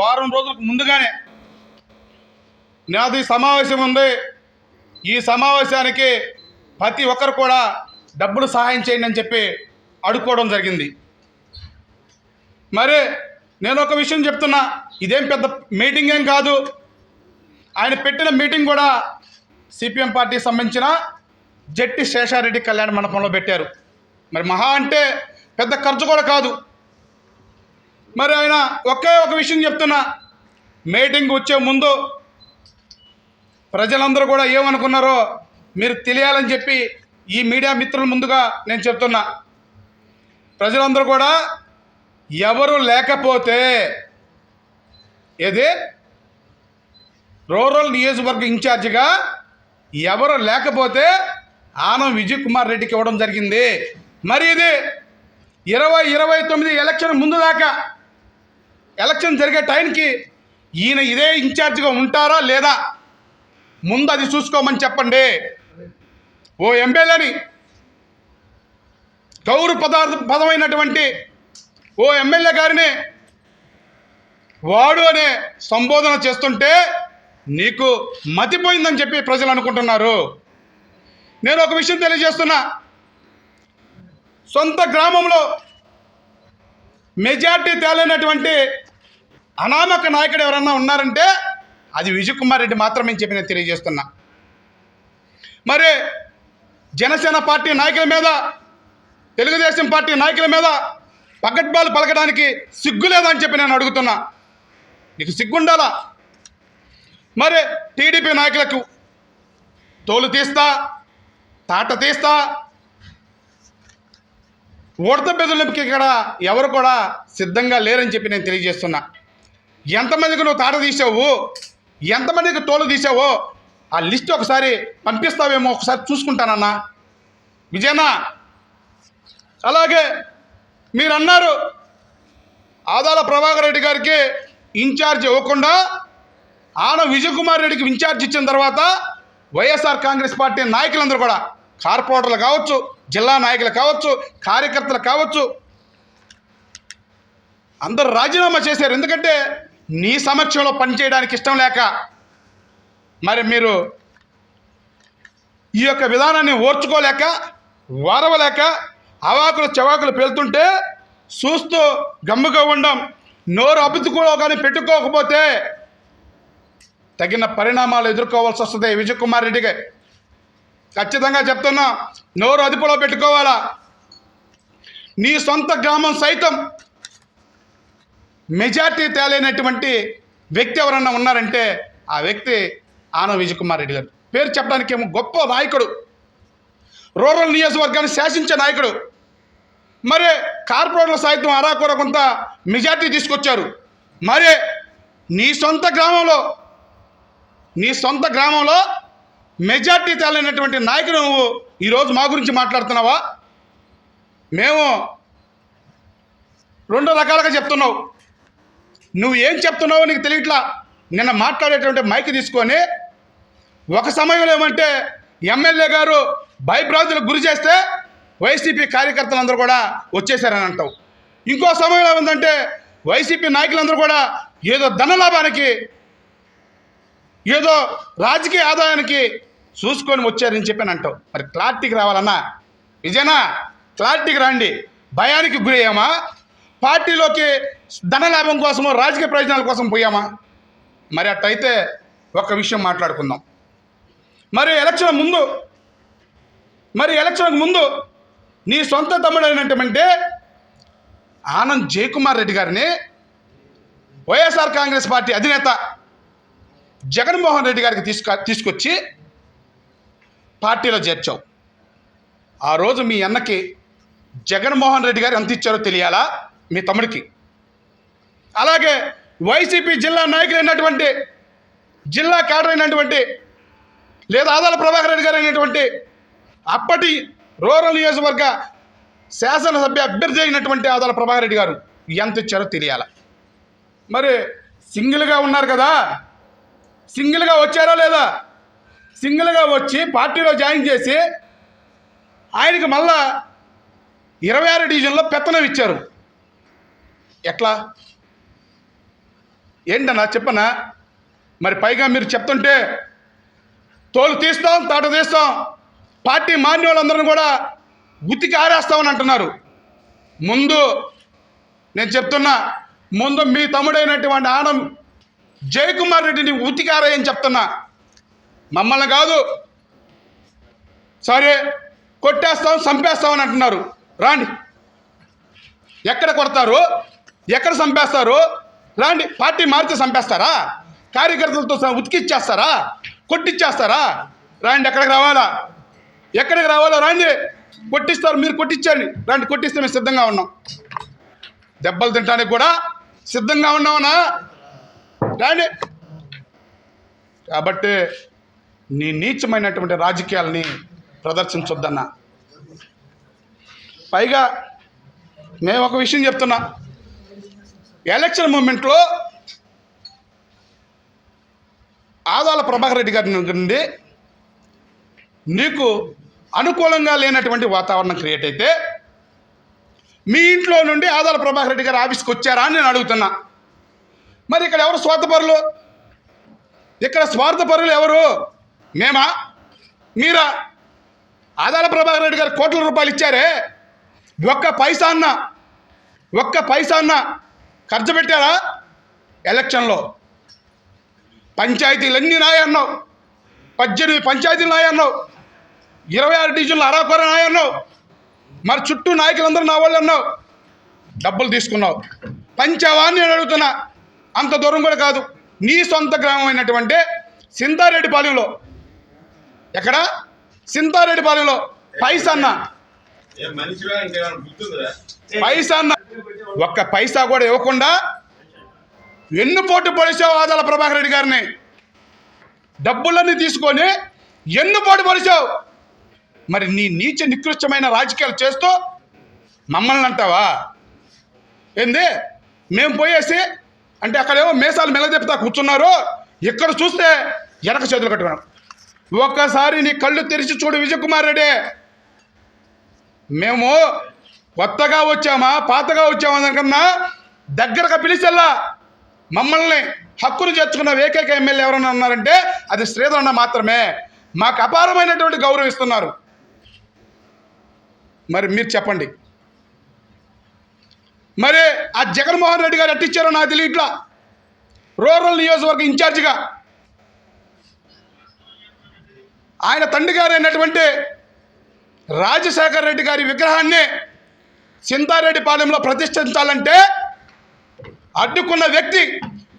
వారం రోజులకు ముందుగానే నాది సమావేశం ఉంది. ఈ సమావేశానికి ప్రతి ఒక్కరు కూడా డబ్బులు సహాయం చేయండి అని చెప్పి అడుక్కోవడం జరిగింది. మరి నేను ఒక విషయం చెప్తున్నా ఇదేం పెద్ద మీటింగ్ ఏం కాదు. ఆయన పెట్టిన మీటింగ్ కూడా సిపిఎం పార్టీకి సంబంధించిన జట్టి శేషారెడ్డి కళ్యాణ మండపంలో పెట్టారు. మరి మహా అంటే పెద్ద ఖర్చు కూడా కాదు. మరి ఆయన ఒకే ఒక విషయం చెప్తున్నా. మీటింగ్ వచ్చే ముందు ప్రజలందరూ కూడా ఏమనుకున్నారో మీరు తెలియాలని చెప్పి ఈ మీడియా మిత్రుల ముందుగా నేను చెప్తున్నా. ప్రజలందరూ కూడా ఎవరు లేకపోతే ఏది? రూరల్ నియోజకవర్గ ఇన్ఛార్జిగా ఎవరు లేకపోతే ఆనం విజయ్ కుమార్ రెడ్డికి ఇవ్వడం జరిగింది. మరి ఇది ఇరవై ఇరవై తొమ్మిది ఎలక్షన్ ముందు దాకా ఎలక్షన్ జరిగే టైంకి ఈయన ఇదే ఇన్ఛార్జిగా ఉంటారా లేదా? ముందు అది చూసుకోమని చెప్పండి. ఓ ఎమ్మెల్యేని గౌరవ పదార్థ పదమైనటువంటి ఓ ఎమ్మెల్యే గారిని వాడు అనే సంబోధన చేస్తుంటే నీకు మతిపోయిందని చెప్పి ప్రజలు అనుకుంటున్నారు. నేను ఒక విషయం తెలియజేస్తున్నా. సొంత గ్రామంలో మెజార్టీ తేలైనటువంటి అనామక నాయకుడు ఎవరన్నా ఉన్నారంటే అది విజయ్ కుమార్ రెడ్డి మాత్రమే చెప్పి నేను తెలియజేస్తున్నా. మరి జనసేన పార్టీ నాయకుల మీద తెలుగుదేశం పార్టీ నాయకుల మీద పగట్బాలు పలకడానికి సిగ్గు లేదని చెప్పి నేను అడుగుతున్నా. నీకు సిగ్గుండాలా మరి టీడీపీ నాయకులకు తోలు తీస్తా తాట తీస్తా ఉడత బెదిరింపుకి ఇక్కడ ఎవరు కూడా సిద్ధంగా లేరని చెప్పి నేను తెలియజేస్తున్నా. ఎంతమందికి నువ్వు తాట తీసావు? ఎంతమందికి తోలు తీసావో? ఆ లిస్ట్ ఒకసారి పంపిస్తావేమో? ఒకసారి చూసుకుంటానన్నా. విజయనా అలాగే మీరు అన్నారు ఆదాల ప్రభాకర్ రెడ్డి గారికి ఇన్ఛార్జ్ ఇవ్వకుండా ఆన విజయ్ కుమార్ రెడ్డికి ఇన్ఛార్జ్ ఇచ్చిన తర్వాత వైఎస్ఆర్ కాంగ్రెస్ పార్టీ నాయకులందరూ కూడా కార్పొరేటర్లు కావచ్చు జిల్లా నాయకులు కావచ్చు కార్యకర్తలు కావచ్చు అందరూ రాజీనామా చేశారు. ఎందుకంటే నీ సమక్షంలో పనిచేయడానికి ఇష్టం లేక మరి మీరు ఈ యొక్క విధానాన్ని ఓర్చుకోలేక వారవలేక అవాకులు చవాకులు పెళ్తుంటే చూస్తూ గమ్ముగా ఉండం నోరు అభితుకులో కానీ పెట్టుకోకపోతే తగిన పరిణామాలు ఎదుర్కోవాల్సి వస్తుంది విజయ్ కుమార్ రెడ్డికి ఖచ్చితంగా చెప్తున్నా నోరు అదుపులో పెట్టుకోవాలా? నీ సొంత గ్రామం సైతం మెజార్టీ తేలైనటువంటి వ్యక్తి ఎవరన్నా ఉన్నారంటే ఆ వ్యక్తి ఆనం విజయకుమార్ రెడ్డి గారు. పేరు చెప్పడానికి ఏమో గొప్ప నాయకుడు. రూరల్ నియోజకవర్గాన్ని శాసించే నాయకుడు. మరి కార్పొరేట్ల సాహిత్యం అరాకొర కొంత మెజార్టీ తీసుకొచ్చారు. మరి నీ సొంత గ్రామంలో నీ సొంత గ్రామంలో మెజార్టీ తేలైనటువంటి నాయకుడు నువ్వు ఈరోజు మా గురించి మాట్లాడుతున్నావా? మేము రెండు రకాలుగా చెప్తున్నావు. నువ్వు ఏం చెప్తున్నావో నీకు తెలియట్లా? నిన్న మాట్లాడేటువంటి మైక్ తీసుకొని ఒక సమయంలో ఏమంటే ఎమ్మెల్యే గారు భయభ్రాంతులకు గురి చేస్తే వైసీపీ కార్యకర్తలందరూ కూడా వచ్చేసారని అంటావు. ఇంకో సమయంలో ఏముందంటే వైసీపీ నాయకులందరూ కూడా ఏదో ధనలాభానికి ఏదో రాజకీయ ఆదాయానికి చూసుకొని వచ్చారని చెప్పి అంటావు. మరి క్లారిటీకి రావాలన్నా? విజయనా క్లారిటీకి రండి. భయానికి గురయ్యామా? పార్టీలోకి ధనలాభం కోసమో రాజకీయ ప్రయోజనాల కోసం పోయామా? మరి అట్టయితే ఒక విషయం మాట్లాడుకుందాం. మరి ఎలక్షన్ ముందు మరి ఎలక్షన్కు ముందు నీ సొంత తమ్ముడు అయినటువంటి ఆనంద్ జయకుమార్ రెడ్డి గారిని వైఎస్ఆర్ కాంగ్రెస్ పార్టీ అధినేత జగన్మోహన్ రెడ్డి గారికి తీసుకు తీసుకొచ్చి పార్టీలో చేర్చావు. ఆ రోజు మీ అన్నకి జగన్మోహన్ రెడ్డి గారు ఎంత ఇచ్చారో తెలియాలా? మీ తమ్ముడికి. అలాగే వైసీపీ జిల్లా నాయకులైనటువంటి జిల్లా క్యాడర్ అయినటువంటి లేదా ఆదాల ప్రభాకర్ రెడ్డి గారు అయినటువంటి అప్పటి రూరల్ నియోజకవర్గ శాసనసభ్య అభ్యర్థి అయినటువంటి ఆదాల ప్రభాకర్ రెడ్డి గారు ఎంత ఇచ్చారో తెలియాల. మరి సింగిల్గా ఉన్నారు కదా. సింగిల్గా వచ్చారా లేదా? సింగిల్గా వచ్చి పార్టీలో జాయిన్ చేసి ఆయనకి మళ్ళా ఇరవై ఆరు డివిజన్లో పెత్తనం ఇచ్చారు. ఎట్లా? ఏంటన్నా చెప్పనా? మరి పైగా మీరు చెప్తుంటే తోలు తీస్తాం తాట తీస్తాం. పార్టీ మాన్య వాళ్ళందరిని కూడా గుత్తికి ఆరేస్తామని అంటున్నారు. ముందు నేను చెప్తున్నా ముందు మీ తమ్ముడైనటువంటి ఆనం జయకుమార్ రెడ్డిని ఉతికి ఆరాయని చెప్తున్నా. మమ్మల్ని కాదు సరే కొట్టేస్తాం చంపేస్తామని అంటున్నారు. రాండి. ఎక్కడ కొడతారు? ఎక్కడ చంపేస్తారు? రాండి పార్టీ మారితే చంపేస్తారా? కార్యకర్తలతో ఉతికిచ్చేస్తారా? కొట్టిచ్చేస్తారా? రాండి ఎక్కడికి రావాలా? ఎక్కడికి రావాలో రాండి. కొట్టిస్తారు మీరు కొట్టించండి. రాండి కొట్టిస్తే మేము సిద్ధంగా ఉన్నాం. దెబ్బలు తినడానికి కూడా సిద్ధంగా ఉన్నామన్నా రాండి. కాబట్టి నీ నీచమైనటువంటి రాజకీయాలని ప్రదర్శించొద్దన్నా. పైగా మేము ఒక విషయం చెప్తున్నా. ఎలక్షన్ మూమెంట్లో ఆదాల ప్రభాకర్ రెడ్డి గారి నుండి నీకు అనుకూలంగా లేనటువంటి వాతావరణం క్రియేట్ అయితే మీ ఇంట్లో నుండి ఆదాల ప్రభాకర్ రెడ్డి గారు ఆఫీస్కి వచ్చారా అని నేను అడుగుతున్నా. మరి ఇక్కడ ఎవరు స్వార్థపరులు? ఇక్కడ స్వార్థపరులు ఎవరు? మేమా? మీరా? ఆదాల ప్రభాకర్ రెడ్డి గారు కోట్ల రూపాయలు ఇచ్చారే. ఒక్క పైసా అన్న ఒక్క పైసా అన్న ఖర్చు పెట్టారా? ఎలక్షన్లో. పంచాయతీలన్నీ నాయన్నావు. పద్దెనిమిది పంచాయతీలు నాయన్నావు. ఇరవై ఆరు డివిజన్లు అరాకొర నాయన్నావు. మరి చుట్టూ నాయకులందరూ నా వాళ్ళు అన్నావు. డబ్బులు తీసుకున్నావు. పంచావా అని నేను అడుగుతున్నా. అంత దూరం కూడా కాదు. నీ సొంత గ్రామం అయినటువంటి సింతారెడ్డిపాలెంలో. ఎక్కడ? సింతారెడ్డిపాలెంలో. పైసా అన్న ఒక్క పైసా కూడా ఇవ్వకుండా ఎన్నుపోటు పొడిచావు ఆదాల ప్రభాకర్ రెడ్డి గారిని డబ్బులన్నీ తీసుకొని ఎన్నుపోటు పొడిచావు మరి నీ నీచ నికృష్టమైన రాజకీయాలు చేస్తూ మమ్మల్ని అంటావా? ఏంది? మేము పోయేసి అంటే అక్కడేమో మేసాలు మెలదెప్పుతా కూర్చున్నారు. ఇక్కడ చూస్తే వెనక చేతులు కట్టుకున్నాం ఒక్కసారి నీ కళ్ళు తెరిచి చూడు విజయకుమార్ రెడ్డి. మేము కొత్తగా వచ్చామా? పాతగా వచ్చామా దానికన్నా దగ్గరగా పిలిచెల్లా మమ్మల్ని హక్కును చేర్చుకున్న ఏకైక ఎమ్మెల్యే ఎవరైనా ఉన్నారంటే అది శ్రీధర్ అన్న మాత్రమే. మాకు అపారమైనటువంటి గౌరవిస్తున్నారు మరి మీరు చెప్పండి. మరి ఆ జగన్మోహన్ రెడ్డి గారు ఎట్టిచ్చారో నాకు తెలియట్లా రూరల్ నియోజకవర్గం ఇన్ఛార్జిగా. ఆయన తండ్రి గారు అయినటువంటి రాజశేఖర్ రెడ్డి గారి విగ్రహాన్ని సింతారెడ్డి పాలెంలో ప్రతిష్ఠించాలంటే అడ్డుకున్న వ్యక్తి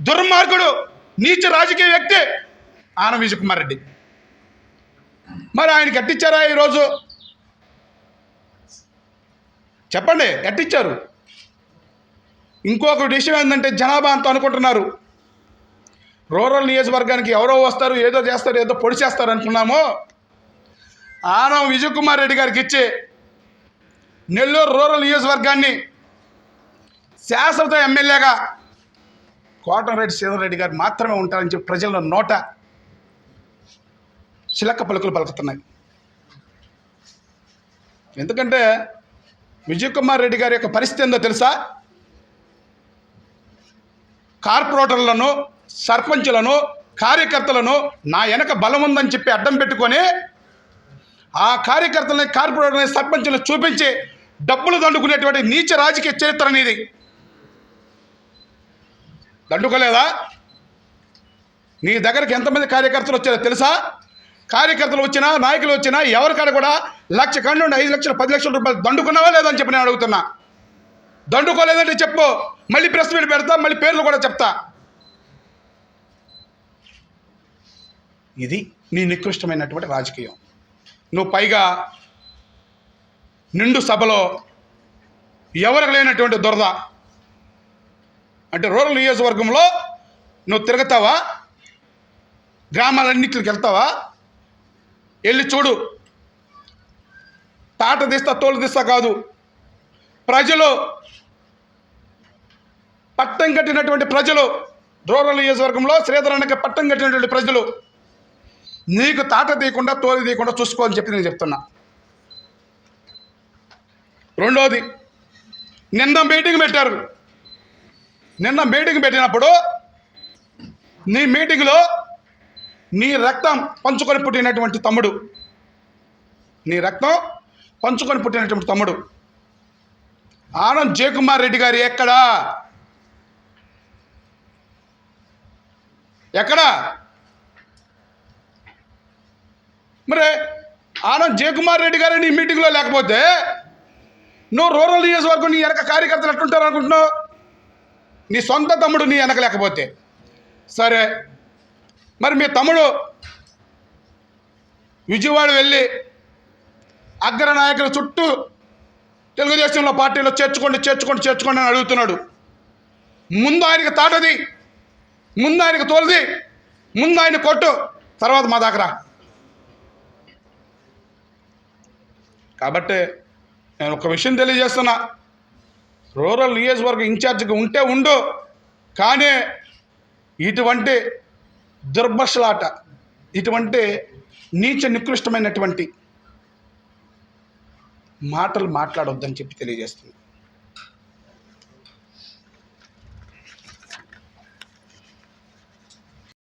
దుర్మార్గుడు నీచ రాజకీయ వ్యక్తి ఆన విజయకుమార్ రెడ్డి మరి ఆయన కట్టించారా ఈరోజు? చెప్పండి కట్టించారు ఇంకొక విషయం ఏంటంటే జనాభా అంత అనుకుంటున్నారు. రూరల్ నియోజకవర్గానికి ఎవరో వస్తారు ఏదో చేస్తారు ఏదో పొడి చేస్తారు అనుకున్నాము. ఆనం విజయకుమార్ రెడ్డి గారికి ఇచ్చి నెల్లూరు రూరల్ నియోజకవర్గాన్ని శాశ్వత ఎమ్మెల్యేగా కోటంరెడ్డి శ్రీధర్ రెడ్డి గారు మాత్రమే ఉంటారని చెప్పి ప్రజల నోట చిలక్క పలుకులు పలుకుతున్నాయి. ఎందుకంటే విజయకుమార్ రెడ్డి గారి యొక్క పరిస్థితి ఏందో తెలుసా? కార్పొరేటర్లను సర్పంచులను కార్యకర్తలను నా వెనక బలం ఉందని చెప్పి అడ్డం పెట్టుకొని ఆ కార్యకర్తలని కార్పొరేటర్ని సర్పంచులను చూపించి డబ్బులు దండుకునేటువంటి నీచ రాజకీయ చరిత్ర అనేది. దండుకోలేదా? నీ దగ్గరికి ఎంతమంది కార్యకర్తలు వచ్చారో తెలుసా? కార్యకర్తలు వచ్చినా నాయకులు వచ్చినా ఎవరికాడ కూడా లక్ష కండు ఐదు లక్షలు పది లక్షల రూపాయలు దండుకున్నావా లేదని చెప్పి నేను అడుగుతున్నా. దండుకోలేదంటే చెప్పు. మళ్ళీ ప్రెస్ మీట్ పెడతా మళ్ళీ పేర్లు కూడా చెప్తా. ఇది నీ నికృష్టమైనటువంటి రాజకీయం. నువ్వు పైగా నిండు సభలో ఎవరికి లేనటువంటి దురద? అంటే రూరల్ నియోజకవర్గంలో నువ్వు తిరుగుతావా? గ్రామాలన్నింటికి వెళ్తావా? వెళ్ళి చూడు. తాట తీస్తా తోలు తీస్తా కాదు. ప్రజలు పట్టం కట్టినటువంటి ప్రజలు రూరల్ నియోజకవర్గంలో శ్రీధరన్నకి పట్టం కట్టినటువంటి ప్రజలు నీకు తాట తీయకుండా తోలు తీయకుండా చూసుకోవాలని చెప్పి నేను చెప్తున్నా. రెండోది నిన్న మీటింగ్ పెట్టారు. నిన్న మీటింగ్ పెట్టినప్పుడు నీ మీటింగ్లో నీ రక్తం పంచుకొని పుట్టినటువంటి తమ్ముడు. నీ రక్తం పంచుకొని పుట్టినటువంటి తమ్ముడు. ఆనంద్ జయకుమార్ రెడ్డి గారు ఎక్కడా? ఎక్కడా? మరి ఆనంద్ జయకుమార్ రెడ్డి గారు నీ మీటింగ్లో లేకపోతే నువ్వు రూరల్ నియోజకవర్గం నీ వెనక కార్యకర్తలు ఎట్లుంటారు అనుకుంటున్నావు? నీ సొంత తమ్ముడు నీ వెనక లేకపోతే. సరే మరి మీ తమ్ముడు విజయవాడ వెళ్ళి అగ్ర నాయకుల చుట్టూ తెలుగుదేశంలో పార్టీలో చేర్చుకోండి చేర్చుకోండి చేర్చుకోండి అని అడుగుతున్నాడు. ముందు ఆయనకి తాటది ముందు ఆయనకి తోలది ముందు ఆయన కొట్టు తర్వాత మా దాకా కాబట్టి నేను ఒక విషయం తెలియజేస్తున్నా. రూరల్ నియోజకవర్గ ఇన్ఛార్జిగా ఉంటే ఉండు కానీ ఇటువంటి దుర్భషలాట ఇటువంటి నీచ నికృష్టమైనటువంటి మాటలు మాట్లాడొద్దని చెప్పి తెలియజేస్తుంది